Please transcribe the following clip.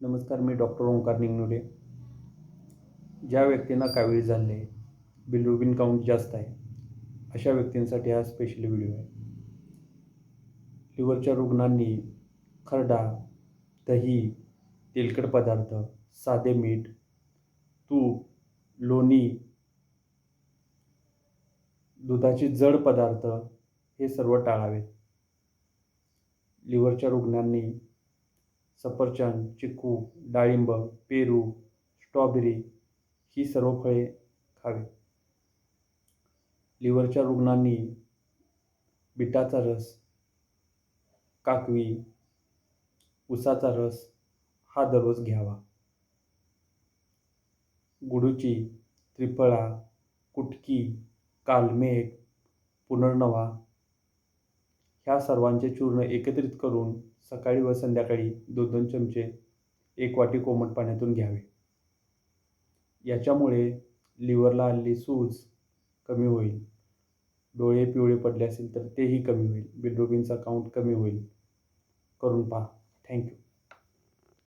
नमस्कार मी डॉक्टर ओंकार निंगनुरे ज्या व्यक्तींना कावीळ झाले आहे बिलरुबिन काउंट जास्त आहे अशा व्यक्तींसाठी हा स्पेशल व्हिडिओ आहे. लिव्हरच्या रुग्णांनी खरडा दही तेलकट पदार्थ साधे मीठ तूप लोणी दुधाचे जड पदार्थ हे सर्व टाळावेत. लिव्हरच्या रुग्णांनी सफरचंद चिकू डाळिंब पेरू स्ट्रॉबेरी ही सर्व फळे खावी. लिव्हरच्या रुग्णांनी बिटाचा रस काकवी उसाचा रस हा दररोज घ्यावा. गुडूची त्रिफळा कुटकी कालमेघ पुनर्नवा ह्या सर्वांचे चूर्ण एकत्रित करून सकाळी व संध्याकाळी दोन दोन चमचे एक वाटी कोमट पाण्यातून घ्यावे. याच्यामुळे लिव्हरला आलेली सूज कमी होईल. डोळे पिवळे पडले असेल तर तेही कमी होईल. बिलरुबिनचा काउंट कमी होईल. करून पहा. थँक्यू